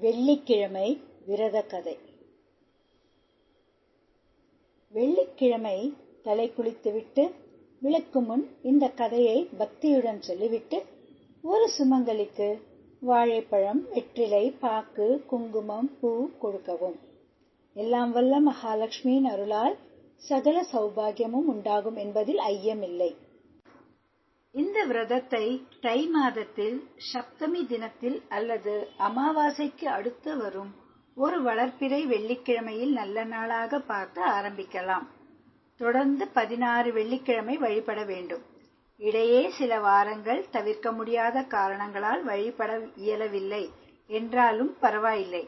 வெள்ளிக்கிழமை விரத கதை வெள்ளிக்கிழமை தலை குளித்துவிட்டு விளக்கு முன் இந்த கதையை பக்தியுடன் சொல்லிவிட்டு ஒரு சுமங்கலிக்கு வாழைப்பழம் வெற்றிலை பாக்கு குங்குமம் பூ கொடுக்கவும். எல்லாம் வல்ல மகாலட்சுமியின் அருளால் சகல சௌபாகியமும் உண்டாகும் என்பதில் ஐயமில்லை. இந்த விரதத்தை தை மாதத்தில் சப்தமி தினத்தில் அல்லது அமாவாசைக்கு அடுத்து வரும் ஒரு வளர்ப்பிறை வெள்ளிக்கிழமையில் நல்ல நாளாக பார்த்து ஆரம்பிக்கலாம். தொடர்ந்து பதினாறு வெள்ளிக்கிழமை வழிபட வேண்டும். இடையே சில வாரங்கள் தவிர்க்க முடியாத காரணங்களால் வழிபட இயலவில்லை. என்றாலும் பரவாயில்லை.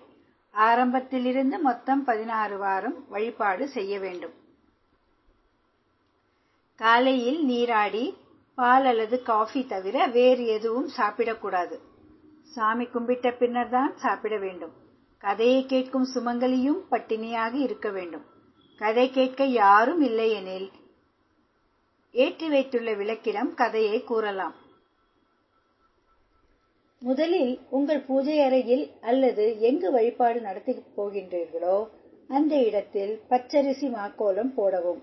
ஆரம்பத்திலிருந்து மொத்தம் பதினாறு வாரம் வழிபாடு செய்ய வேண்டும். காலையில் நீராடி பால் அல்லது காஃபி தவிர வேறு எதுவும் சாப்பிடக்கூடாது. சாமி கும்பிட்ட பின்னர் தான் சாப்பிட வேண்டும். கதையை கேட்கும் சுமங்கலியும் பட்டினியாக இருக்க வேண்டும். கதை கேட்க யாரும் இல்லை எனில் ஏற்றி வைத்துள்ள விளக்கிடம் கதையை கூறலாம். முதலில் உங்கள் பூஜை அறையில் அல்லது எங்கு வழிபாடு நடத்தி போகின்றீர்களோ அந்த இடத்தில் பச்சரிசி மாக்கோலம் போடவும்.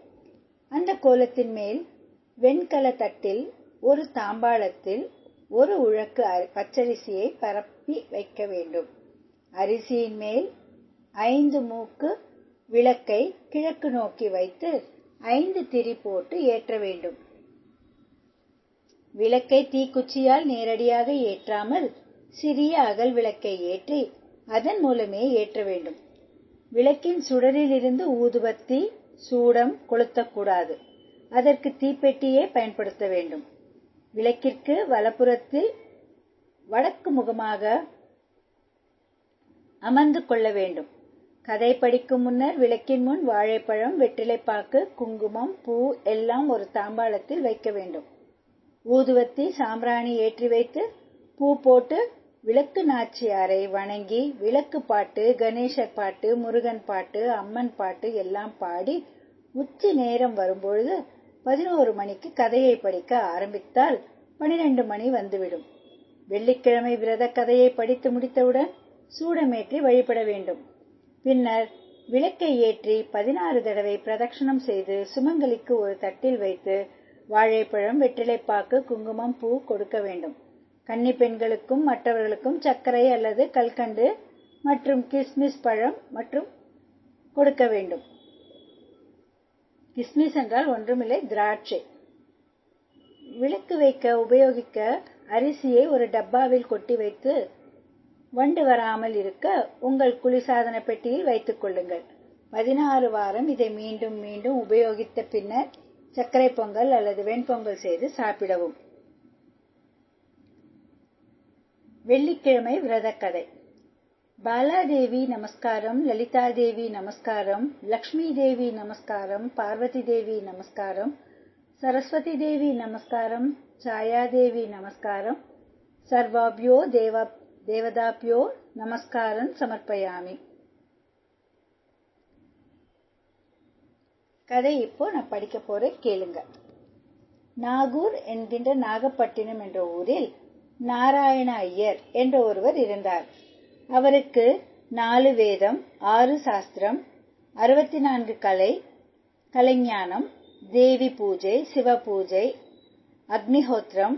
அந்த கோலத்தின் மேல் வெண்கல தட்டில் ஒரு தாம்பாளத்தில் ஒரு உழக்கு பச்சரிசியை பரப்பி வைக்க வேண்டும். அரிசியின் மேல் ஐந்து மூக்கு விளக்கை கிழக்கு நோக்கி வைத்து ஐந்து திரி போட்டு ஏற்ற வேண்டும். விளக்கை தீக்குச்சியால் நேரடியாக ஏற்றாமல் சிறிய அகல் விளக்கை ஏற்றி அதன் மூலமே ஏற்ற வேண்டும். விளக்கின் சுடரிலிருந்து ஊதுபத்தி சூடம் கொளுத்தக்கூடாது. அதற்கு தீப்பெட்டியே பயன்படுத்த வேண்டும். விளக்கிற்கு வலப்புறத்தில் வடக்கு முகமாக அமர்ந்து கொள்ள வேண்டும். கதை படிக்கும் முன்னர் விளக்கின் முன் வாழைப்பழம் வெற்றிலைப்பாக்கு குங்குமம் பூ எல்லாம் ஒரு தாம்பாளத்தில் வைக்க வேண்டும். ஊதுவத்தி சாம்பிராணி ஏற்றி வைத்து பூ போட்டு விளக்கு நாச்சியாரை வணங்கி விளக்கு பாட்டு கணேசர் பாட்டு முருகன் பாட்டு அம்மன் பாட்டு எல்லாம் பாடி உச்சி நேரம் வரும்பொழுது பதினோரு மணிக்கு கதையை படிக்க ஆரம்பித்தால் பனிரெண்டு மணி வந்துவிடும். வெள்ளிக்கிழமை விரத கதையை படித்து முடித்தவுடன் சூடமேற்றி வழிபட வேண்டும். பின்னர் விளக்கை ஏற்றி பதினாறு தடவை பிரதட்சணம் செய்து சுமங்கலிக்கு ஒரு தட்டில் வைத்து வாழைப்பழம் வெற்றிலைப்பாக்கு குங்குமம் பூ கொடுக்க வேண்டும். கன்னி பெண்களுக்கும் மற்றவர்களுக்கும் சர்க்கரை அல்லது கல்கண்டு மற்றும் கிஸ்மிஸ் பழம் மற்றும் கொடுக்க வேண்டும். கிஸ்மிஸ் என்றால் ஒன்றுமில்லை திராட்சை. விளக்கு வைக்க உபயோகிக்க அரிசியை ஒரு டப்பாவில் கொட்டி வைத்து வண்டு வராமல் இருக்க உங்கள் குளிர்சாதன பெட்டியில் வைத்துக் கொள்ளுங்கள். பதினாறு வாரம் இதை மீண்டும் மீண்டும் உபயோகித்த பின்னர் சர்க்கரை பொங்கல் அல்லது வெண்பொங்கல் செய்து சாப்பிடவும். வெள்ளிக்கிழமை விரதக்கதை. பாலாதேவி நமஸ்காரம் லலிதாதேவி நமஸ்காரம் லக்ஷ்மி தேவி நமஸ்காரம் பார்வதி தேவி நமஸ்காரம் சரஸ்வதி தேவி நமஸ்காரம் ಛಾಯಾದೇವಿ நமஸ்காரம் சர்வாபியோ தேவ தேவதாபியோ நமஸ்காரம் சமர்ப்பயாமி கதை இப்போ நான் படிக்க போறேன் கேளுங்க நாகூர் என்கின்ற நாகப்பட்டினம் என்ற ஊரில் நாராயண ஐயர் என்ற ஒருவர் இருந்தார் அவருக்கு நாலு வேதம் ஆறு சாஸ்திரம் அறுபத்தி நான்கு கலை கலைஞானம் தேவி பூஜை சிவ பூஜை அக்னிஹோத்திரம்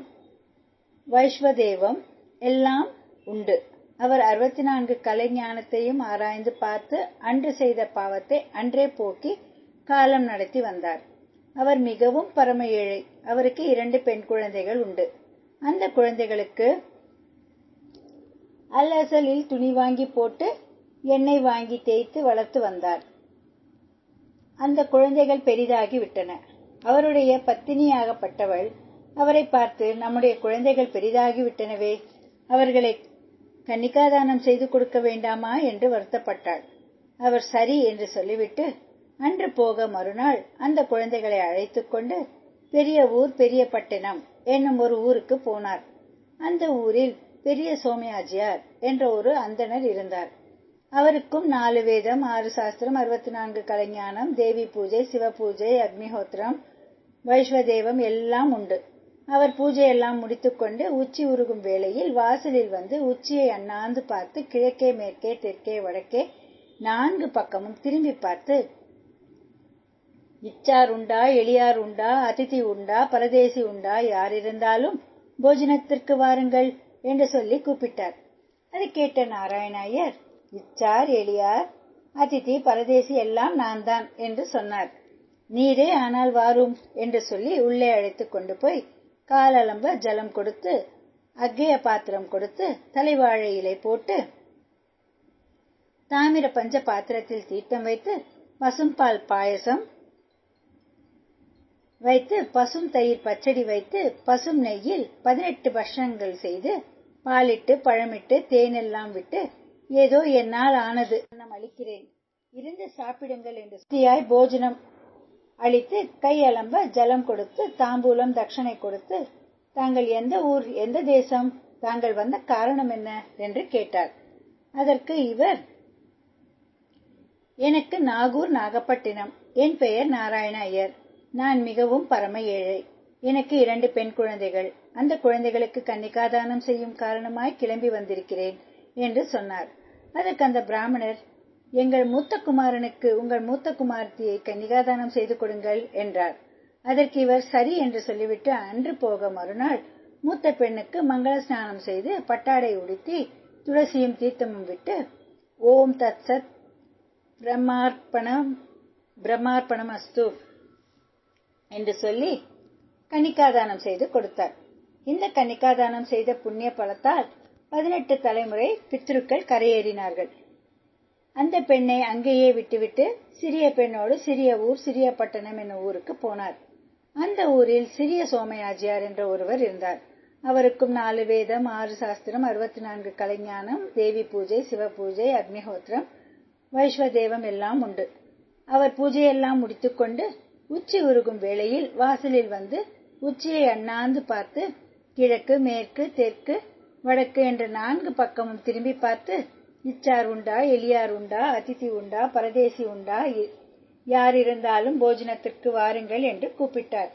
வைஸ்வதேவம் எல்லாம் உண்டு. அவர் அறுபத்தி நான்கு கலை ஞானத்தையும் ஆராய்ந்து பார்த்து அன்று செய்த பாவத்தை அன்றே போக்கி காலம் நடத்தி வந்தார். அவர் மிகவும் பரம ஏழை. அவருக்கு இரண்டு பெண் குழந்தைகள் உண்டு. அந்த குழந்தைகளுக்கு அல்லசலில் துணி வாங்கி போட்டு எண்ணெய் வாங்கி தேய்த்து வளர்த்து வந்தார். அந்த குழந்தைகள் பெரிதாகி விட்டன. அவருடைய பத்தினியாகப்பட்டவள் அவரை பார்த்து நம்முடைய குழந்தைகள் பெரிதாகி விட்டனவே அவர்களை கன்னிகாதானம் செய்து கொடுக்க வேண்டாமா? என்று வருத்தப்பட்டாள். அவர் சரி என்று சொல்லிவிட்டு அன்று போக மறுநாள் அந்த குழந்தைகளை அழைத்துக்கொண்டு பெரிய ஊர் பெரிய பட்டினம் என்னும் ஒரு ஊருக்கு போனார். அந்த ஊரில் பெரிய சோமயாஜியார் என்ற ஒரு அந்தனர் இருந்தார். அவருக்கும் நாலு வேதம் ஆறு சாஸ்திரம் அறுபத்தி நான்கு கலைஞானம் தேவி பூஜை சிவ பூஜை அக்னிஹோத்திரம் வைஸ்வதேவம் எல்லாம் உண்டு. அவர் பூஜையெல்லாம் முடித்துக்கொண்டு உச்சி உருகும் வேளையில் வாசலில் வந்து உச்சியை அண்ணாந்து பார்த்து கிழக்கே மேற்கே தெற்கே வடக்கே நான்கு பக்கமும் திரும்பி பார்த்து இச்சார் உண்டா எளியார் உண்டா அதிதி உண்டா பரதேசி உண்டா யார் இருந்தாலும் போஜனத்திற்கு வாருங்கள். என்று சொல்லி கூப்பிட்டார். அதை கேட்ட நாராயணாயர் இச்சார் எளியார் அதிதி பரதேசி எல்லாம் நான் தான் என்று சொன்னார். நீரே ஆனால் வாரும் என்று சொல்லி உள்ளே அழைத்து கொண்டு போய் காலலம்ப ஜலம் கொடுத்து அக்கேய பாத்திரம் கொடுத்து தலைவாழை இலை போட்டு தாமிர பஞ்ச பாத்திரத்தில் தீர்த்தம் வைத்து பசும்பால் பாயசம் வைத்து பசும் தயிர் பச்சடி வைத்து பசும் நெய்யில் பதினெட்டு பஷங்கள் செய்து பாலிட்டு பழமிட்டு தேனெல்லாம் விட்டு ஏதோ என்னால் ஆனது. நான் அளிக்கிறேன். இருந்து சாப்பிடுங்கள் என்று சுத்தியாய் போஜனம் அளித்து கையளம்ப ஜலம் கொடுத்து தாம்பூலம் தட்சணை கொடுத்து தாங்கள் எந்த ஊர் எந்த தேசம்? தாங்கள் வந்த காரணம் என்ன? என்று கேட்டார் அதற்கு இவர் எனக்கு நாகூர் நாகப்பட்டினம். என் பெயர் நாராயண ஐயர். நான் மிகவும் பரம ஏழை. எனக்கு இரண்டு பெண் குழந்தைகள். அந்த குழந்தைகளுக்கு கன்னிகாதானம் செய்யும் காரணமாய் கிளம்பி வந்திருக்கிறேன் என்று சொன்னார். அதற்கு அந்த பிராமணர் எங்கள் மூத்த குமாரனுக்கு உங்கள் மூத்த குமார்த்தியை கன்னிகாதானம் செய்து கொடுங்கள் என்றார். அதற்கு இவர் சரி என்று சொல்லிவிட்டு அன்று போக மறுநாள் மூத்த பெண்ணுக்கு மங்கள ஸ்நானம் செய்து பட்டாடை உடுத்தி துளசியும் தீர்த்தமும் விட்டு ஓம் தத் சத் பிரம்மார்ப்பணம் பிரம்மார்ப்பணம் அஸ்து என்று சொல்லி கன்னிகாதானம் செய்து கொடுத்தார். இந்த கன்னிகாதானம் செய்த புண்ணிய பலத்தால் பதினெட்டு தலைமுறை பித்ருக்கள் கரையேறினார்கள். அந்த பெண்ணை அங்கேயே விட்டுவிட்டு சிறிய பெண்ணோடு சிறிய ஊர் சிறிய பட்டணம் என்னும் ஊருக்கு போனார். அந்த ஊரில் சிறிய சோமயாஜியார் என்ற ஒருவர் இருந்தார். அவருக்கும் நாலு வேதம் ஆறு சாஸ்திரம் அறுபத்தி நான்கு கலைஞானம் தேவி பூஜை சிவ பூஜை அக்னிஹோத்திரம் வைஸ்வதேவம் எல்லாம் உண்டு. அவர் பூஜையெல்லாம் முடித்துக்கொண்டு உச்சி உருகும் வேளையில் வாசலில் வந்து உச்சியை அண்ணாந்து பார்த்து கிழக்கு மேற்கு தெற்கு வடக்கு என்ற நான்கு பக்கமும் திரும்பி பார்த்து இச்சார் உண்டா எளியார் உண்டா அதிதி உண்டா பரதேசி உண்டா யார் இருந்தாலும் போஜனத்திற்கு வாருங்கள் என்று கூப்பிட்டார்.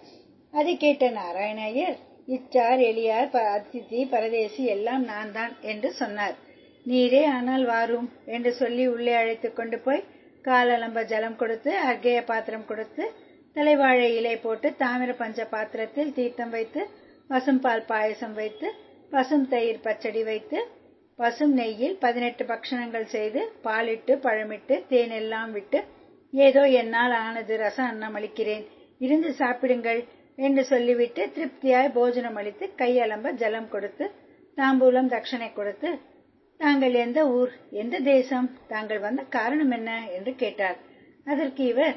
அதை கேட்ட நாராயணய்யர் இச்சார் எளியார் அதிதி பரதேசி எல்லாம் நான் தான் என்று சொன்னார். நீரே ஆனால் வாரும் என்று சொல்லி உள்ளே அழைத்துக் கொண்டு போய் காலலம்ப ஜலம் கொடுத்து அர்க்கேய பாத்திரம் கொடுத்து தலைவாழை இலை போட்டு தாமிர பஞ்ச பாத்திரத்தில் தீர்த்தம் வைத்து பசும்பால் பாயசம் வைத்து பசும் தயிர் பச்சடி வைத்து பசும் நெய்யில் பதினெட்டு பக்ஷணங்கள் செய்து பாலிட்டு பழமிட்டு தேன் எல்லாம் விட்டு ஏதோ என்னால் ஆனது ரசம் அன்னம் அளிக்கிறேன். இருந்து சாப்பிடுங்கள் என்று சொல்லிவிட்டு திருப்தியாய் போஜனம் அளித்து கையலம்ப ஜலம் கொடுத்து தாம்பூலம் தட்சணை கொடுத்து தாங்கள் எந்த ஊர் எந்த தேசம் தாங்கள் வந்த காரணம் என்ன? என்று கேட்டார். அதற்கு இவர்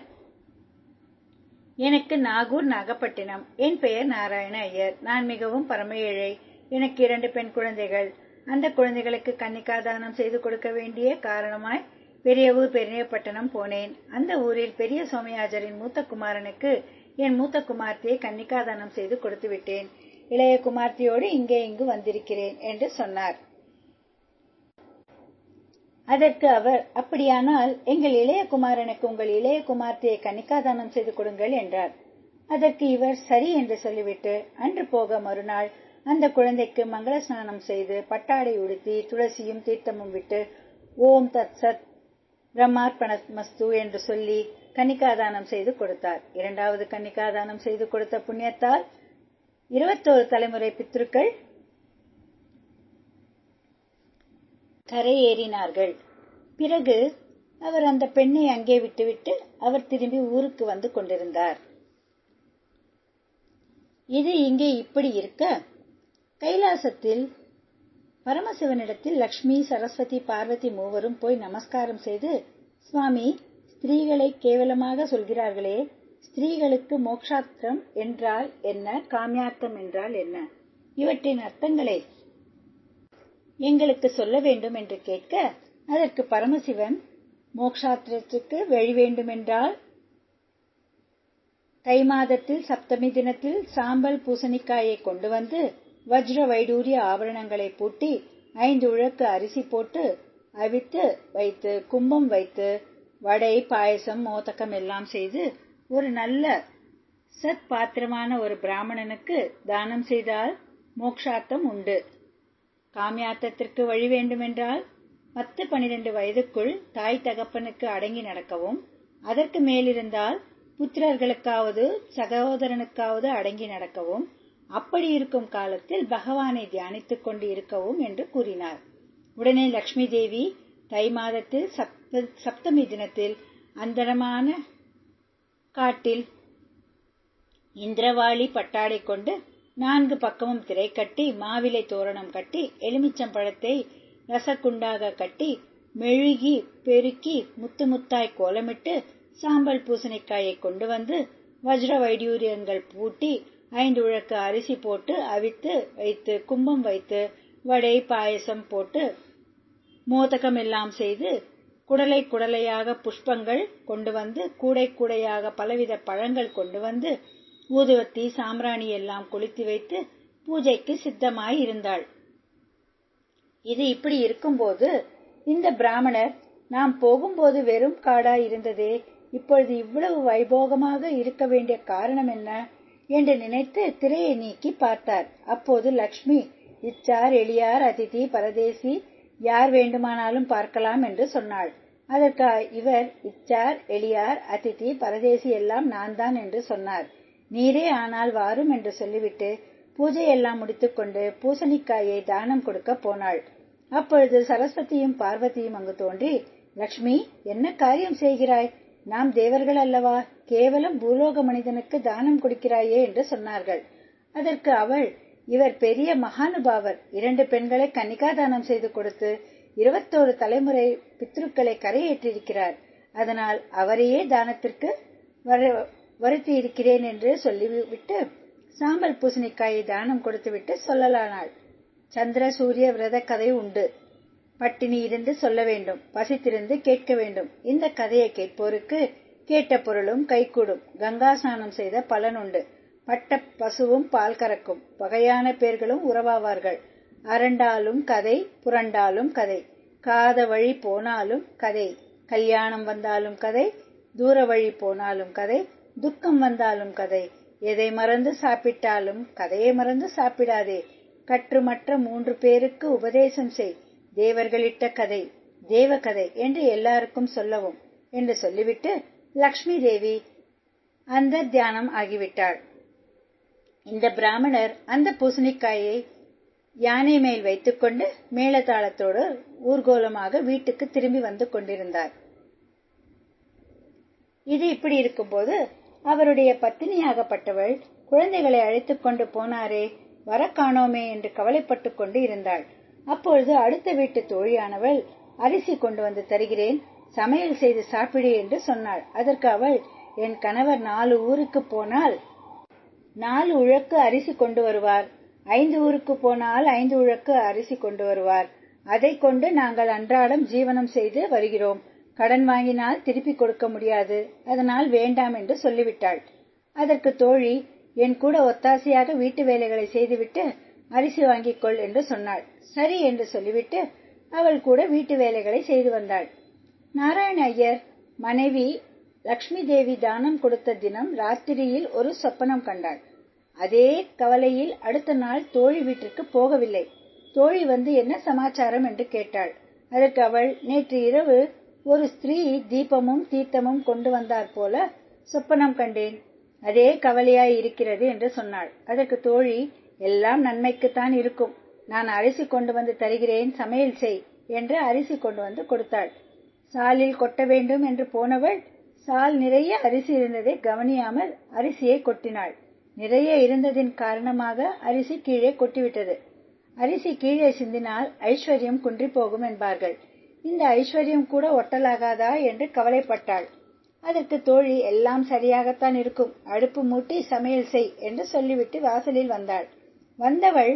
எனக்கு நாகூர் நாகப்பட்டினம். என் பெயர் நாராயண ஐயர் நான் மிகவும் பரம ஏழை எனக்கு இரண்டு பெண் குழந்தைகள். அந்த குழந்தைகளுக்கு கன்னிகாதானம் செய்து கொடுக்க வேண்டிய காரணமாய் பெரிய ஊர் பெரியப்பட்டணம் போனேன். அந்த ஊரில் பெரிய சோமயாஜரின் மூத்த குமாரனுக்கு என் மூத்த குமார்த்தியை கன்னிகாதானம் செய்து கொடுத்து விட்டேன் இளைய குமார்த்தியோடு இங்கே இங்கு வந்திருக்கிறேன் என்று சொன்னார். அதற்கு அவர் அப்படியானால் எங்கள் இளைய குமாரனுக்கு உங்கள் இளைய குமார்த்தியை கன்னிகாதானம் செய்து கொடுங்கள் என்றார். அதற்கு இவர் சரி என்று சொல்லிவிட்டு அன்று போக மறுநாள் அந்த குழந்தைக்கு மங்கள ஸ்நானம் செய்து பட்டாடை உடுத்தி துளசியும் தீர்த்தமும் விட்டு ஓம் தத் சத் பிரம்மார்ப்பணமஸ்து என்று சொல்லி கன்னிகாதானம் செய்து கொடுத்தார். இரண்டாவது கன்னிகாதானம் செய்து கொடுத்த புண்ணியத்தால் இருபத்தோரு தலைமுறை பித்ருக்கள் கரையேறினார்கள் பிறகு அவர் அந்த பெண்ணை அங்கே விட்டுவிட்டு அவர் திரும்பி ஊருக்கு வந்து கொண்டிருந்தார். இது இங்கே இப்படி இருக்க கைலாசத்தில் பரமசிவனிடத்தில் லக்ஷ்மி சரஸ்வதி பார்வதி மூவரும் போய் நமஸ்காரம் செய்து சுவாமி ஸ்திரீகளை கேவலமாக சொல்கிறார்களே ஸ்திரீகளுக்கு மோக்ஷார்த்தம் என்றால் என்ன காமியார்த்தம் என்றால் என்ன? இவற்றின் அர்த்தங்களை? எங்களுக்கு சொல்ல வேண்டும் என்று கேட்க அதற்கு பரமசிவன் மோக்ஷாத்திரத்துக்கு வழி வேண்டுமென்றால் தை மாதத்தில் சப்தமி தினத்தில் சாம்பல் பூசணிக்காயை கொண்டு வந்து வஜ்ர வைடூரிய ஆபரணங்களை பூட்டி ஐந்து உழக்கு அரிசி போட்டு அவித்து வைத்து கும்பம் வைத்து வடை பாயசம் மோதக்கம் எல்லாம் செய்து ஒரு நல்ல சத் பாத்திரமான ஒரு பிராமணனுக்கு தானம் செய்தால் மோக்ஷாத்தம் உண்டு. காமியாத்தத்திற்கு வழி வேண்டுமென்றால் பத்து பனிரெண்டு வயதுக்குள் தாய் தகப்பனுக்கு அடங்கி நடக்கவும் அதற்கு மேலிருந்தால் புத்திரர்களுக்காவது சகோதரனுக்காவது அடங்கி நடக்கவும் அப்படி இருக்கும் காலத்தில் பகவானை தியானித்துக் கொண்டு இருக்கவும் என்று கூறினார். உடனே லக்ஷ்மி தேவி தை மாதத்தில் சப்தமி தினத்தில் அந்தரமான காட்டில் இந்திரவாளி பட்டாடை கொண்டு நான்கு பக்கமும் திரை கட்டி மாவிலை தோரணம் கட்டி எலுமிச்சம்பழத்தை ரசக்குண்டாக கட்டி மெழுகி பெருக்கி முத்து முத்தாய் கோலமிட்டு சாம்பல் பூசணிக்காயை கொண்டு வந்து வஜ்ர வைடூரியங்கள் பூட்டி ஐந்து உழக்கு அரிசி போட்டு அவித்து வைத்து கும்பம் வைத்து வடை பாயசம் போட்டு மோதகம் எல்லாம் செய்து குடலை குடலையாக புஷ்பங்கள் கொண்டு வந்து கூடை கூடையாக பலவித பழங்கள் கொண்டு வந்து ஊதுவத்தி சாம்பிராணி எல்லாம் கொளுத்தி வைத்து பூஜைக்கு சித்தமாய் இருந்தாள். இது இப்படி இருக்கும்போது இந்த பிராமணர் நாம் போகும்போது வெறும் காடா இருந்ததே. இப்பொழுது இவ்வளவு வைபோகமாக இருக்க வேண்டிய காரணம் என்ன? என்று நினைத்து திரையை நீக்கி பார்த்தார். அப்போது லக்ஷ்மி இச்சார் எளியார் அதிதி பரதேசி யார் வேண்டுமானாலும் பார்க்கலாம் என்று சொன்னாள். அதற்கு இவர் இச்சார் எளியார் அதிதி பரதேசி எல்லாம் நான் தான் என்று சொன்னார். நீரே ஆனால் வாரும் என்று சொல்லிவிட்டு பூஜையெல்லாம் முடித்துக்கொண்டு பூசணிக்காயை தானம் கொடுக்க போனாள். அப்பொழுது சரஸ்வதியும் பார்வதியும் அங்கு தோன்றி லக்ஷ்மி என்ன காரியம் செய்கிறாய்? நாம் தேவர்கள் அல்லவா? கேவலம் பூலோக மனிதனுக்கு தானம் கொடுக்கிறாயே என்று சொன்னார்கள். அதற்கு அவள் இவர் பெரிய மகானுபாவர். இரண்டு பெண்களை கன்னிகாதானம் செய்து கொடுத்து இருபத்தோரு தலைமுறை பித்ருக்களை கரையேற்றிருக்கிறார். அதனால் அவரையே தானத்திற்கு வருத்தி இருக்கிறேன் என்று சொல்லிவிட்டு சாம்பல் பூசணிக்காயை தானம் கொடுத்துவிட்டு சொல்லலானாள். சந்திர சூரிய விரத கதை உண்டு. பட்டினி இருந்து சொல்ல வேண்டும் பசித்திருந்து கேட்க வேண்டும். இந்த கதையை கேட்போருக்கு கேட்ட பொருளும் கைகூடும். கங்கா ஸ்நானம் செய்த பலன் உண்டு. பட்ட பசுவும் பால் கறக்கும். வகையான பேர்களும் உறவாவார்கள். அரண்டாலும் கதை புரண்டாலும் கதை. காத வழி போனாலும் கதை. கல்யாணம் வந்தாலும் கதை தூர வழி போனாலும் கதை. துக்கம் வந்தாலும் கதை. எதை மறந்து சாப்பிட்டாலும் கதையை மறந்து சாப்பிடாதே. கற்றுமற்ற மூன்று பேருக்கு உபதேசம் செய். தேவர்களிட்ட கதை தேவ கதை என்று எல்லாருக்கும் சொல்லவும் என்று சொல்லிவிட்டு லக்ஷ்மி தேவி அந்த தியானம் ஆகிவிட்டாள். இந்த பிராமணர் அந்த பூசணிக்காயை யானை மேல் வைத்துக்கொண்டு மேளதாளத்தோடு ஊர்கோலமாக வீட்டுக்கு திரும்பி வந்து கொண்டிருந்தார். இது இப்படி இருக்கும்போது அவருடைய பத்தினியாகப்பட்டவள் குழந்தைகளை அழைத்துக் கொண்டு போனாரே வர காணோமே என்று கவலைப்பட்டுக் கொண்டு இருந்தாள். அப்பொழுது அடுத்த வீட்டு தோழியானவள் அரிசி கொண்டு வந்து தருகிறேன் சமையல் செய்து சாப்பிடு என்று சொன்னாள். அதற்கு அவள் என் கணவர் நாலு ஊருக்கு போனால் நாலு உழக்கு அரிசி கொண்டு வருவார். ஐந்து ஊருக்கு போனால் ஐந்து உழக்கு அரிசி கொண்டு வருவார். அதை கொண்டு நாங்கள் அன்றாடம் ஜீவனம் செய்து வருகிறோம். கடன் வாங்கினால் திருப்பி கொடுக்க முடியாது. அதனால் வேண்டாம் என்று சொல்லிவிட்டாள். அதற்கு தோழி என் கூட ஒத்தாசையாக வீட்டு வேலைகளை செய்துவிட்டு அரிசி வாங்கிக் கொள் என்று சொன்னாள். சரி என்று சொல்லிவிட்டு அவள் கூட வீட்டு வேலைகளை செய்து வந்தாள். நாராயண ஐயர் மனைவி லக்ஷ்மி தேவி தானம் கொடுத்த தினம் ராத்திரியில் ஒரு சொப்பனம் கண்டாள். அதே கவலையில் அடுத்த நாள் தோழி வீட்டிற்கு போகவில்லை. தோழி வந்து என்ன சமாச்சாரம் என்று கேட்டாள். அதற்கு அவள் நேற்று இரவு ஒரு ஸ்திரீ தீபமும் தீர்த்தமும் கொண்டு வந்தார் போல சொப்பனம் கண்டேன். அதே கவலையாய் இருக்கிறது என்று சொன்னாள். அதற்கு தோழி எல்லாம் நன்மைக்குத்தான் இருக்கும். நான் அரிசி கொண்டு வந்து தருகிறேன் சமையல் செய் என்று அரிசி கொண்டு வந்து கொடுத்தாள். சாலில் கொட்ட வேண்டும் என்று போனவள் சால் நிறைய அரிசி இருந்ததை கவனியாமல் அரிசியை கொட்டினாள். நிறைய இருந்ததின் காரணமாக அரிசி கீழே கொட்டிவிட்டது. அரிசி கீழே சிந்தினால் ஐஸ்வர்யம் குன்றி போகும் என்பார்கள். இந்த ஐஸ்வர்யம் கூட ஒட்டலாகாதா என்று கவலைப்பட்டாள். அதற்கு தோழி எல்லாம் சரியாகத்தான் இருக்கும். அடுப்பு மூட்டி சமையல் செய் என்று சொல்லிவிட்டு வாசலில் வந்தாள். வந்தவள்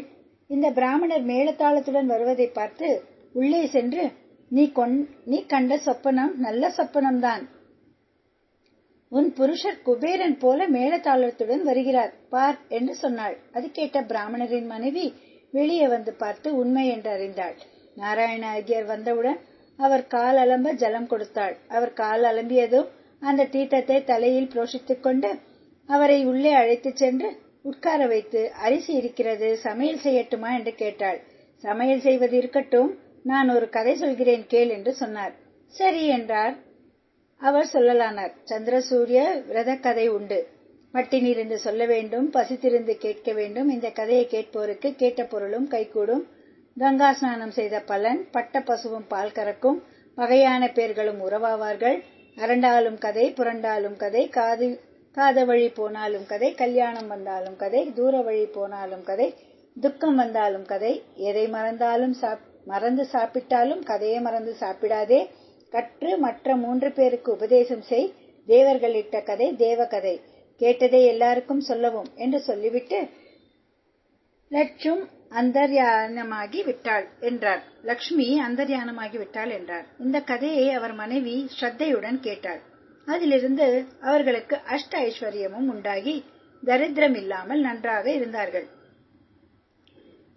இந்த பிராமணர் மேளதாளத்துடன் வருவதை பார்த்து உள்ளே சென்று நீ கொண் நீ கண்ட சொப்பனம் நல்ல சொப்பனம்தான். உன் புருஷர் குபேரன் போல மேளதாளத்துடன் வருகிறார். பார் என்று சொன்னாள். அது கேட்ட பிராமணரின் மனைவி வெளியே வந்து பார்த்து உண்மை என்று அறிந்தாள். நாராயண ஐயர் வந்தவுடன் அவர் கால் அலம்ப ஜலம் கொடுத்தாள். அவர் கால் அலம்பியதும் அந்த தீட்டத்தை தலையில் புரோஷித்துக் கொண்டு அவரை உள்ளே அழைத்துச் சென்று உட்கார வைத்து அரிசி இருக்கிறது சமையல் செய்யட்டுமா? என்று கேட்டாள். சமையல் செய்வது இருக்கட்டும் நான் ஒரு கதை சொல்கிறேன் கேள் என்று சொன்னார். சரி என்றார். அவர் சொல்லலானார். சந்திரசூரிய விரத கதை உண்டு. பட்டினிருந்து சொல்ல வேண்டும் பசித்திருந்து கேட்க வேண்டும். இந்த கதையை கேட்போருக்கு கேட்ட பொருளும் கைகூடும். கங்கா ஸ்நானம் செய்த பலன் பட்ட பசுவும் பால் கறக்கும் பகையான பேர்களும் உறவாவார்கள். அரண்டாலும் கதை புரண்டாலும் கதை காது காத வழி போனாலும் கதை கல்யாணம் வந்தாலும் கதை தூர வழி போனாலும் கதை துக்கம் வந்தாலும் கதை எதை மறந்தாலும் மறந்து சாப்பிட்டாலும் கதையை மறந்து சாப்பிடாதே. கற்று மற்ற மூன்று பேருக்கு உபதேசம் செய். தேவர்கள் இட்ட கதை தேவ கதை. கேட்டதை எல்லாருக்கும் சொல்லவும் என்று சொல்லிவிட்டு லட்சும் அந்தர்யானமாகி விட்டாள் என்றார். லக்ஷ்மி அந்தர்யானமாகி விட்டாள் என்றார். இந்த கதையை அவர் மனைவி ஸ்ரத்தையுடன் கேட்டாள். அதிலிருந்து அவர்களுக்கு அஷ்ட ஐஸ்வர்யமும் உண்டாகி தரித்திரம் இல்லாமல் நன்றாக இருந்தார்கள்.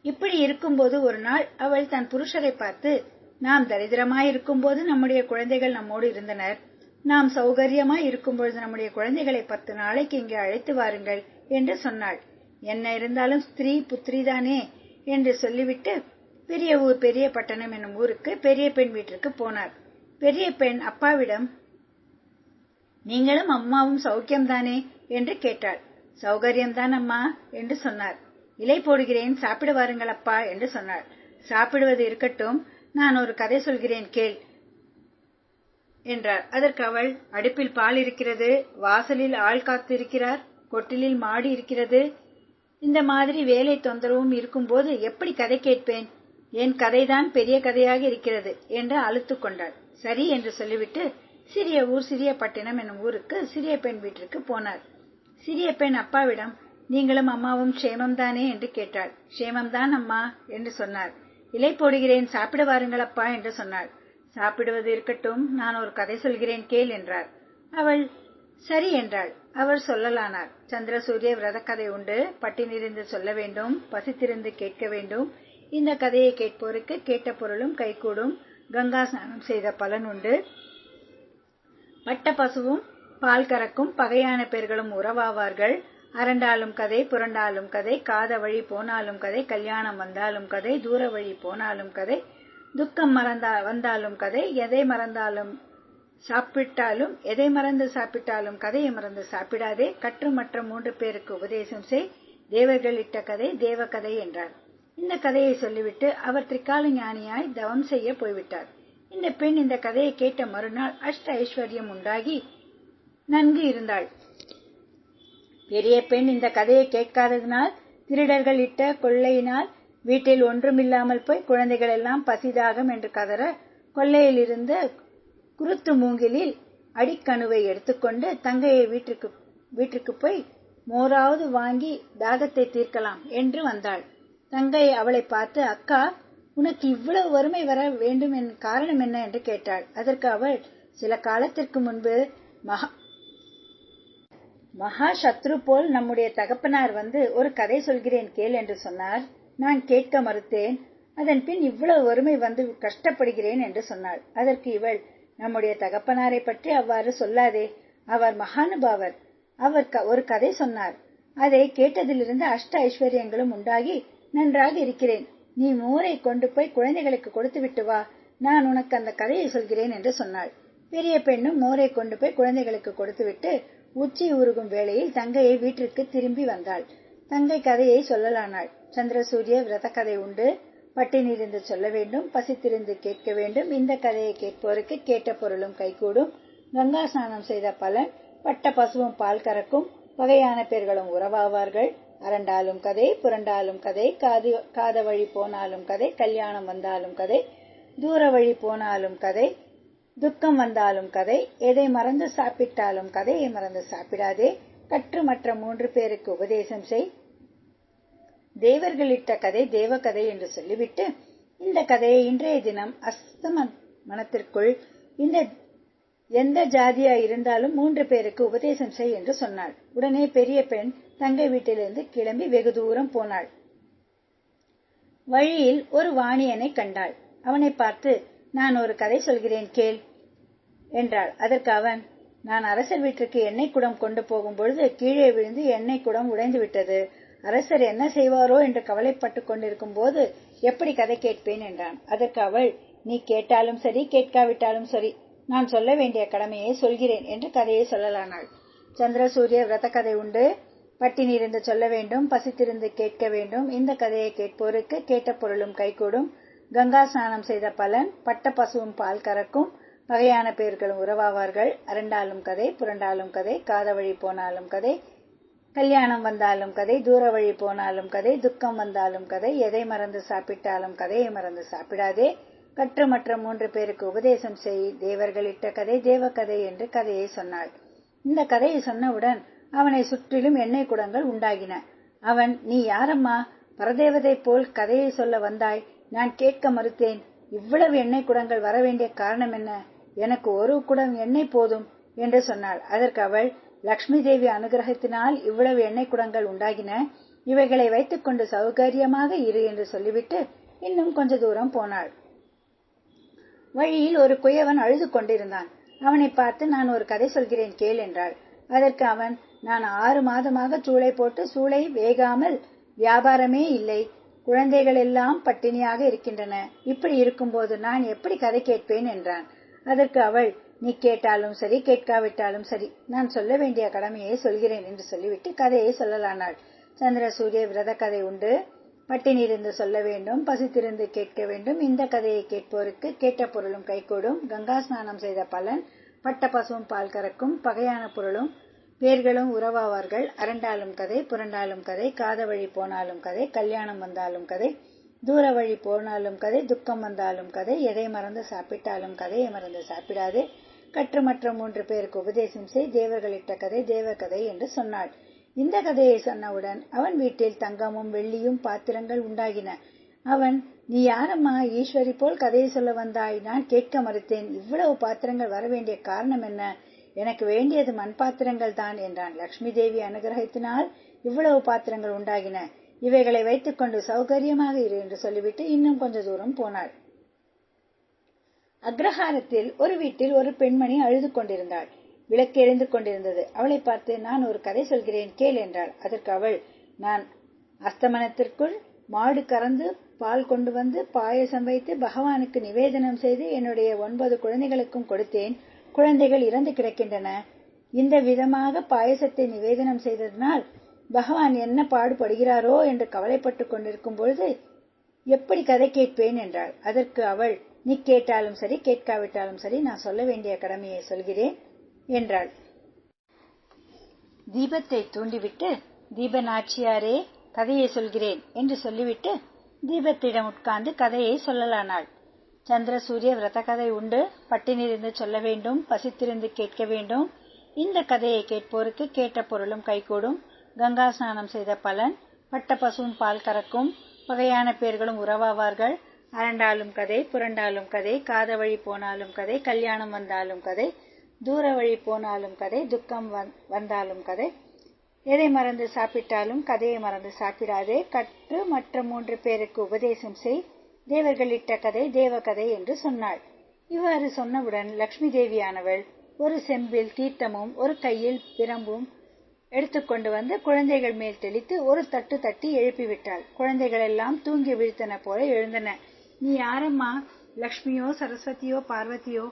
இப்படி இருக்கும்போது ஒரு நாள் அவள் தன் புருஷரை பார்த்து நாம் தரித்திரமாய் இருக்கும்போது நம்முடைய குழந்தைகள் நம்மோடு இருந்தனர். நாம் சௌகரியமாய் இருக்கும்பொழுது நம்முடைய குழந்தைகளை பத்து நாளைக்கு இங்கே அழைத்து வாருங்கள் என்று சொன்னாள். என்ன இருந்தாலும் ஸ்திரீ புத்திரிதானே? என்று சொல்லிவிட்டு பெரிய ஊர் பெரிய பட்டணம் என்னும் ஊருக்கு பெரிய பெண் வீட்டிற்கு போனார். பெரிய பெண் அப்பாவிடம் நீங்களும் அம்மாவும் சௌக்கியம்தானே? என்று கேட்டாள். சௌகரியம்தான் அம்மா என்று சொன்னார். இலை போடுகிறேன் சாப்பிட வாருங்கள் அப்பா என்று சொன்னாள். சாப்பிடுவது இருக்கட்டும் நான் ஒரு கதை சொல்கிறேன் கேள் என்றார். அதற்கு அவள் அடுப்பில் பால் இருக்கிறது வாசலில் ஆள் காத்து இருக்கிறார் கொட்டிலில் மாடி இருக்கிறது இந்த மாதிரி வேலை தொந்தரவும் இருக்கும்போது எப்படி கதை கேட்பேன்? என் கதைதான் பெரிய கதையாக இருக்கிறது என்று அழுத்து கொண்டாள். சரி என்று சொல்லிவிட்டு சிறிய ஊர் சிறிய பட்டினம் என்னும் ஊருக்கு சிறிய பெண் வீட்டிற்கு போனார் சிறிய பெண் அப்பாவிடம் நீங்களும் அம்மாவும் க்ஷேமம்தானே? என்று கேட்டாள். க்ஷேமம்தான் அம்மா என்று சொன்னார். இலை போடுகிறேன் சாப்பிட வாருங்கள் அப்பா என்று சொன்னாள். சாப்பிடுவது இருக்கட்டும் நான் ஒரு கதை சொல்கிறேன் கேள் என்றார். அவள் சரி என்றாள். அவர் சொல்லலானார். சந்திரசூரிய விரத கதை உண்டு. பட்டினிருந்து சொல்ல வேண்டும் பசித்திருந்து கேட்க வேண்டும். இந்த கதையை கேட்போருக்கு கேட்ட பொருளும் கைகூடும். கங்கா ஸ்நானம் செய்த பலன் உண்டு. பட்ட பசுவும் பால் கறக்கும் பகையான பேர்களும் உறவாவார்கள். அரண்டாலும் கதை புரண்டாலும் கதை காத வழி போனாலும் கதை கல்யாணம் வந்தாலும் கதை தூர வழி போனாலும் கதை துக்கம் மறந்தா வந்தாலும் கதை எதை மறந்தாலும் சாப்பிட்டாலும் எதை மறந்து சாப்பிட்டாலும் கதையை மறந்து சாப்பிடாதே. கற்று மற்ற மூன்று பேருக்கு உபதேசம் செய். தேவர்கள் இட்ட கதை தேவ கதை என்றார். இந்த கதையை சொல்லிவிட்டு அவர் திரிகால ஞானியாய் தவம் செய்ய போய்விட்டார். இந்த பெண் இந்த கதையை கேட்ட மறுநாள் அஷ்ட ஐஸ்வர்யம் உண்டாகி நன்கு இருந்தாள். பெரிய பெண் இந்த கதையை கேட்காததினால் திருடர்கள் இட்ட கொள்ளையினால் வீட்டில் ஒன்றுமில்லாமல் போய் குழந்தைகள் எல்லாம் பசிதாகம் என்று கதற கொள்ளையிலிருந்து குருத்து மூங்கிலில் அடிக்கணுவை எடுத்துக்கொண்டு தங்கையை வீட்டிற்கு வீட்டிற்கு போய் மோராவது வாங்கி தாகத்தை தீர்க்கலாம் என்று வந்தாள். தங்கை அவளை பார்த்து அக்கா உனக்கு இவ்வளவு வறுமை வர வேண்டும் என் காரணம் என்ன? என்று கேட்டாள். அதற்கு அவள் சில காலத்திற்கு முன்பு மகா மகா சத்ரு போல் நம்முடைய தகப்பனார் வந்து ஒரு கதை சொல்கிறேன் கேள் என்று சொன்னார். நான் கேட்க மறுத்தேன். அதன் பின் இவ்வளவு வறுமை வந்து கஷ்டப்படுகிறேன் என்று சொன்னாள். அதற்கு இவள் நம்முடைய தகப்பனாரை பற்றி அவ்வாறு சொல்லாதே. அவர் மகானுபாவர். அவர் ஒரு கதை சொன்னார். அதை கேட்டதிலிருந்து அஷ்ட ஐஸ்வர்யங்களும் உண்டாகி நன்றாக இருக்கிறேன். நீ மோரை கொண்டு போய் குழந்தைகளுக்கு கொடுத்து விட்டு வா. நான் உனக்கு அந்த கதையை சொல்கிறேன் என்று சொன்னாள். பெரிய பெண்ணும் மோரை கொண்டு போய் குழந்தைகளுக்கு கொடுத்துவிட்டு உச்சி உருகும் வேளையில் தங்கையை வீட்டிற்கு திரும்பி வந்தாள். தங்கை கதையை சொல்லலானாள். சந்திரசூரிய விரத கதை உண்டு. பட்டினிருந்து சொல்ல வேண்டும் பசித்திருந்து கேட்க வேண்டும். இந்த கதையை கேட்போருக்கு கேட்ட பொருளும் கைகூடும். கங்கா ஸ்நானம் செய்த பலன் பட்ட பசுவும் பால் கறக்கும் வகையான பேர்களும் உறவாவார்கள். அரண்டாலும் கதை புரண்டாலும் கதை காது காத வழி போனாலும் கதை கல்யாணம் வந்தாலும் கதை தூர வழி போனாலும் கதை துக்கம் வந்தாலும் கதை எதை மறந்து சாப்பிட்டாலும் கதையை மறந்து சாப்பிடாதே. கற்று மற்ற மூன்று பேருக்கு உபதேசம் செய். தேவர்களிட்ட கதை தேவ கதை என்று சொல்லிவிட்டு இந்த கதையை இன்றைய தினம் அஸ்தம மனத்திற்குள் இந்த எந்த ஜாதியா இருந்தாலும் மூன்று பேருக்கு உபதேசம் செய் என்று சொன்னாள். உடனே பெரிய பெண் தங்கை வீட்டிலிருந்து கிளம்பி வெகு தூரம் போனாள். வழியில் ஒரு வாணியனை கண்டாள். அவனை பார்த்து நான் ஒரு கதை சொல்கிறேன் கேள் என்றாள். அதற்கு அவன் நான் அரசர் வீட்டிற்கு எண்ணெய் குடம் கொண்டு போகும் பொழுது கீழே விழுந்து எண்ணெய் குடம் உடைந்து விட்டது. அரசர் என்ன செய்வாரோ என்று கவலைப்பட்டுக் கொண்டிருக்கும் போது எப்படி கதை கேட்பேன் என்றான். அதற்கு அவள் நீ கேட்டாலும் சரி கேட்காவிட்டாலும் சரி நான் சொல்ல வேண்டிய கடமையை சொல்கிறேன் என்று கதையை சொல்லலானாள். சந்திரசூரிய விரத கதை உண்டு. பட்டினி இருந்து சொல்ல வேண்டும் பசித்திருந்து கேட்க வேண்டும். இந்த கதையை கேட்போருக்கு கேட்ட பொருளும் கைகூடும். கங்கா ஸ்நானம் செய்த பலன் பட்ட பசுவும் பால் கறக்கும். வகையான பெயர்களும் உறவாவார்கள். அரண்டாலும் கதை புரண்டாலும் கதை காத வழி போனாலும் கதை கல்யாணம் வந்தாலும் கதை தூர வழி போனாலும் கதை துக்கம் வந்தாலும் கதை எதை மறந்து சாப்பிட்டாலும் கதையை மறந்து சாப்பிடாதே. கற்று மற்ற மூன்று பேருக்கு உபதேசம் செய். தேவர்கள் இட்ட கதை தேவ கதை என்று கதையை சொன்னாள். இந்த கதையை சொன்னவுடன் அவனை சுற்றிலும் எண்ணெய் குடங்கள் உண்டாகின. அவன் நீ யாரம்மா? பரதேவதை போல் கதையை சொல்ல வந்தாய். நான் கேட்க மறுத்தேன். இவ்வளவு எண்ணெய் குடங்கள் வர வேண்டிய காரணம் என்ன? எனக்கு ஒரு குடம் எண்ணெய் போதும் என்று சொன்னாள். அதற்கு அவள் லக்ஷ்மி தேவி அனுகிரகத்தினால் இவ்வளவு எண்ணெய் குடங்கள் உண்டாகின. இவைகளை வைத்துக் கொண்டு சௌகரியமாக இரு என்று சொல்லிவிட்டு இன்னும் கொஞ்ச தூரம் போனாள். வழியில் ஒரு குயவன் அழுது கொண்டிருந்தான். அவனை பார்த்து நான் ஒரு கதை சொல்கிறேன் கேள் என்றாள். அதற்கு அவன் நான் ஆறு மாதமாக சூளை போட்டு சூளை வேகாமல் வியாபாரமே இல்லை. குழந்தைகள் எல்லாம் பட்டினியாக இருக்கின்றன. இப்படி இருக்கும்போது நான் எப்படி கதை கேட்பேன் என்றான். அதற்கு அவள் நீ கேட்டாலும் சரி கேட்காவிட்டாலும் சரி நான் சொல்ல வேண்டிய கடமையை சொல்கிறேன் என்று சொல்லிவிட்டு கதையை சொல்லலானாள். சந்திர சூரிய விரத கதை உண்டு. பட்டினியிருந்து சொல்ல வேண்டும் பசித்திருந்து கேட்க வேண்டும். இந்த கதையை கேட்போருக்கு கேட்ட பொருளும் கைகூடும். கங்கா ஸ்நானம் செய்த பலன் பட்ட பசுவும் பால் கறக்கும் பகையான பொருளும் பேர்களும் உறவாவார்கள். அரண்டாலும் கதை புரண்டாலும் கதை காத வழி போனாலும் கதை கல்யாணம் வந்தாலும் கதை தூர வழி போனாலும் கதை துக்கம் வந்தாலும் கதை எதை மறந்து சாப்பிட்டாலும் கதையை மறந்து சாப்பிடாதே. கற்றுமற்ற மூன்று பேருக்கு உபதேசம் செய் தேவர்களிட்ட கதை தேவ கதை என்று சொன்னாள். இந்த கதையை சொன்னவுடன் அவன் வீட்டில் தங்கமும் வெள்ளியும் பாத்திரங்கள் உண்டாகின. அவன் நீ யாரம்மா? ஈஸ்வரி போல் கதையை சொல்ல வந்தாய். நான் கேட்க மறுத்தேன். இவ்வளவு பாத்திரங்கள் வர வேண்டிய காரணம் என்ன? எனக்கு வேண்டியது மண் பாத்திரங்கள் தான் என்றான் லக்ஷ்மி தேவி அனுகிரகத்தினால் இவ்வளவு பாத்திரங்கள் உண்டாகின. இவைகளை வைத்துக்கொண்டு சௌகரியமாக இரு என்று சொல்லிவிட்டு இன்னும் கொஞ்ச தூரம் போனாள். அக்ரஹாரத்தில் ஒரு வீட்டில் ஒரு பெண்மணி அழுது கொண்டிருந்தாள். விளக்கு எழுந்து கொண்டிருந்தது. அவளை பார்த்து நான் ஒரு கதை சொல்கிறேன் கேள் என்றாள். அதற்கு அவள் நான் அஸ்தமனத்திற்குள் மாடு கறந்து பால் கொண்டு வந்து பாயசம் வைத்து பகவானுக்கு நிவேதனம் செய்து என்னுடைய ஒன்பது குழந்தைகளுக்கும் கொடுத்தேன். குழந்தைகள் இறந்து கிடக்கின்றன. இந்த விதமாக பாயசத்தை நிவேதனம் செய்ததனால் பகவான் என்ன பாடுபடுகிறாரோ என்று கவலைப்பட்டுக் கொண்டிருக்கும் பொழுது எப்படி கதை கேட்பேன் என்றாள். அதற்கு அவள் நீ கேட்டாலும் சரி கேட்காவிட்டாலும் சரி நான் சொல்ல வேண்டிய கடமையை சொல்கிறேன் என்றாள். தீபத்தை தூண்டிவிட்டு தீப நாச்சியாரே கதையை சொல்கிறேன் என்று சொல்லிவிட்டு தீபத்திடம் உட்கார்ந்து கதையை சொல்லலானாள். சந்திர சூரிய விரத கதை உண்டு. பட்டினிருந்து சொல்ல வேண்டும் பசித்திருந்து கேட்க வேண்டும். இந்த கதையை கேட்போருக்கு கேட்ட பொருளும் கைகூடும். கங்கா ஸ்நானம் செய்த பலன் பட்ட பசுவும் பால் கறக்கும். பகையான பேர்களும் உறவாவார்கள். அரண்டாலும் கதை புரண்டாலும் கதை காத வழி போனாலும் கதை கல்யாணம் வந்தாலும் கதை தூர வழி போனாலும் கதை துக்கம் வந்தாலும் கதை. எதை மறந்து சாப்பிட்டாலும் கதையை மறந்து சாப்பிடாதே. கற்று மற்ற மூன்று பேருக்கு உபதேசம் செய். தேவர்களிட்ட கதை தேவ கதை என்று சொன்னாள். இவ்வாறு சொன்னவுடன் லக்ஷ்மி தேவியானவள் ஒரு செம்பில் தீர்த்தமும் ஒரு கையில் பிரம்பும் எடுத்துக்கொண்டு வந்து குழந்தைகள் மேல் தெளித்து ஒரு தட்டு தட்டி எழுப்பிவிட்டாள். குழந்தைகள் எல்லாம் தூங்கி விழித்தன போல எழுந்தன. நீ யாரம்மா? லக்ஷ்மியோ சரஸ்வதியோ பார்வதியோ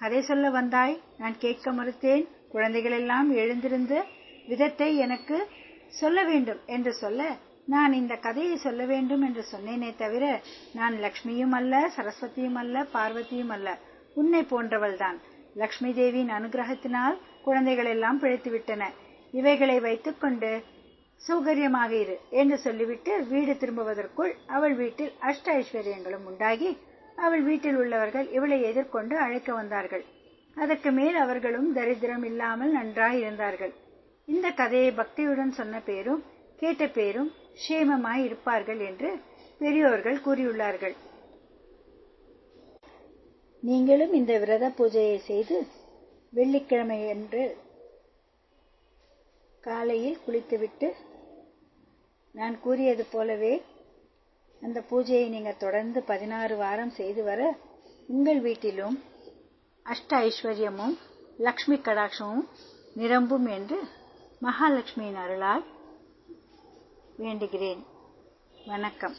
கதை சொல்ல வந்தாய்? நான் கேட்க மறுத்தேன். குழந்தைகளெல்லாம் எழுந்திருந்த விதத்தை எனக்கு சொல்ல வேண்டும் என்று சொல்ல நான் இந்த கதையை சொல்ல வேண்டும் என்று சொன்னேனே தவிர நான் லக்ஷ்மியும் அல்ல சரஸ்வதியும் அல்ல பார்வதியும் அல்ல. உன்னை போன்றவள்தான். லக்ஷ்மி தேவியின் அனுகிரகத்தினால் குழந்தைகள் எல்லாம் பிழைத்து விட்டன இவைகளை வைத்துக்கொண்டு சௌகரியமாக இரு என்று சொல்லிவிட்டு வீடு திரும்புவதற்குள் அவள் வீட்டில் அஷ்ட ஐஸ்வர்யங்களும் உண்டாகி அவள் வீட்டில் உள்ளவர்கள் இவளை எதிர்கொண்டு அழைக்க வந்தார்கள். அதற்கு மேல் அவர்களும் தரித்திரம் இல்லாமல் நன்றாய் இருந்தார்கள். இந்த கதையை பக்தியுடன் சொன்ன பேரும் கேட்ட பேரும் க்ஷேமமாய் இருப்பார்கள் என்று பெரியோர்கள் கூறியுள்ளார்கள். நீங்களும் இந்த விரத பூஜையை செய்து வெள்ளிக்கிழமை என்று காலையில் குளித்துவிட்டு நான் கூறியது போலவே அந்த பூஜையை நீங்கள் தொடர்ந்து பதினாறு வாரம் செய்து வர உங்கள் வீட்டிலும் அஷ்ட ஐஸ்வர்யமும் லக்ஷ்மி கடாட்சமும் நிரம்பும் என்று மகாலட்சுமியின் அருளால் வேண்டுகிறேன். வணக்கம்.